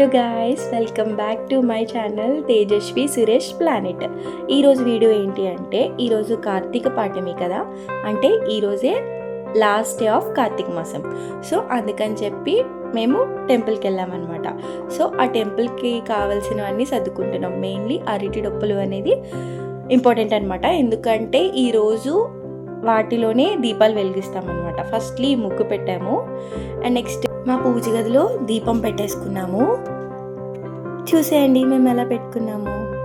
Welcome back to my channel Tejaswi Suresh planet ఈరోజు video ఏంటి అంటే ఈరోజు కార్తీక పాఠమి కదా? అంటే ఈరోజే లాస్ట్ డే ఆఫ్ కార్తీక మాసం. సో అందుకని చెప్పి మేము టెంపుల్కి వెళ్ళామన్నమాట సో ఆ టెంపుల్కి కావాల్సినవన్నీ సర్దుకుంటున్నాం. మెయిన్లీ అరటి డొప్పులు అనేది ఇంపార్టెంట్ అనమాట ఎందుకంటే ఈరోజు వాటిలోనే దీపాలు వెలిగిస్తామన్నమాట ఫస్ట్లీ ముగ్గు పెట్టాము. అండ్ నెక్స్ట్ మా పూజ గదిలో దీపం పెట్టేసుకున్నాము. చూసేయండి మేము ఎలా పెట్టుకున్నాము.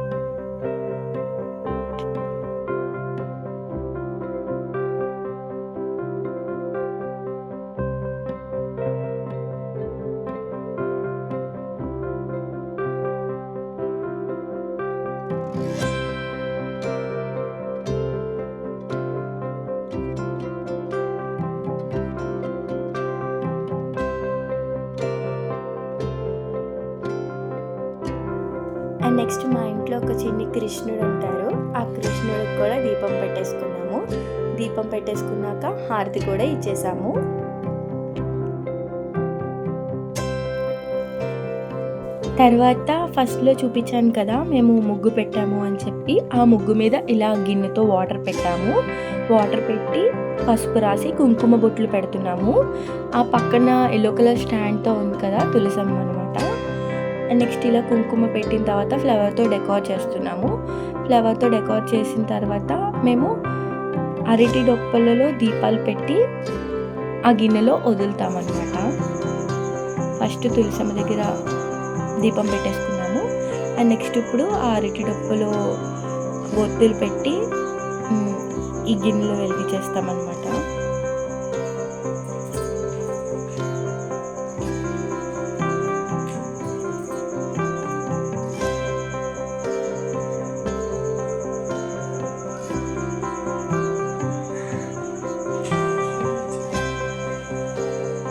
అండ్ నెక్స్ట్ మా ఇంట్లో ఒక చిన్ని కృష్ణుడు ఉంటారు. ఆ కృష్ణుడికి కూడా దీపం పెట్టేసుకున్నాము. దీపం పెట్టేసుకున్నాక హారతి కూడా ఇచ్చేసాము. తర్వాత ఫస్ట్లో చూపించాను కదా మేము ముగ్గు పెట్టాము అని చెప్పి ఆ ముగ్గు మీద ఇలా గిన్నెతో వాటర్ పెట్టాము. వాటర్ పెట్టి పసుపు రాసి కుంకుమ బొట్లు పెడుతున్నాము. ఆ పక్కన ఎల్లో కలర్ స్టాండ్తో ఉంది కదా తులసమ్మ అనమాట అండ్ నెక్స్ట్ ఇలా కుంకుమ పెట్టిన తర్వాత ఫ్లవర్తో డెకార్ చేస్తున్నాము. ఫ్లవర్తో డెకార్ చేసిన తర్వాత మేము అరటి డొప్పలలో దీపాలు పెట్టి ఆ గిన్నెలో వదులుతామన్నమాట. ఫస్ట్ తులసమ్మ దగ్గర దీపం పెట్టేసుకున్నాము. అండ్ నెక్స్ట్ ఇప్పుడు ఆ అరటి డొప్పలో ఒత్తులు పెట్టి ఈ గిన్నెలో వెలిగించేస్తామన్నమాట.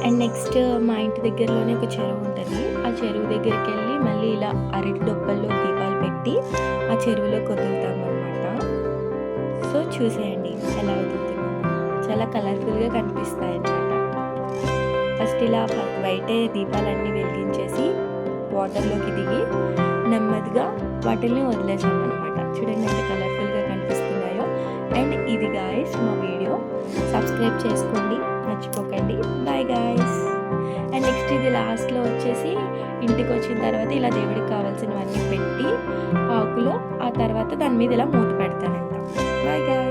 అండ్ నెక్స్ట్ మా ఇంటి దగ్గరలోనే ఒక చెరువు ఉంటుంది. ఆ చెరువు దగ్గరికి వెళ్ళి మళ్ళీ ఇలా అరటి డొప్పల్లో దీపాలు పెట్టి ఆ చెరువులో వదులుతాం అనమాట సో చూసేయండి ఎలా వదులుతున్నాం చాలా కలర్ఫుల్గా కనిపిస్తాయి అన్నమాట. ఫస్ట్ ఇలా బయటే దీపాలన్నీ వెలిగించేసి వాటర్లోకి దిగి నెమ్మదిగా వాటిల్ని వదిలేసామన్నమాట అనమాట చూడండి ఎంత కలర్ఫుల్గా కనిపిస్తున్నాయో. అండ్ ఇది గాయస్ మా వీడియో. సబ్స్క్రైబ్ చేసుకోండి. మర్చిపోకండి. బాయ్ గాయస్ అండ్ నెక్స్ట్ ఇది లాస్ట్లో వచ్చేసి ఇంటికి వచ్చిన తర్వాత ఇలా దేవుడికి కావాల్సినవన్నీ పెట్టి ఆకులో ఆ తర్వాత దాని మీద ఇలా మూత పెడతానంట. Bye guys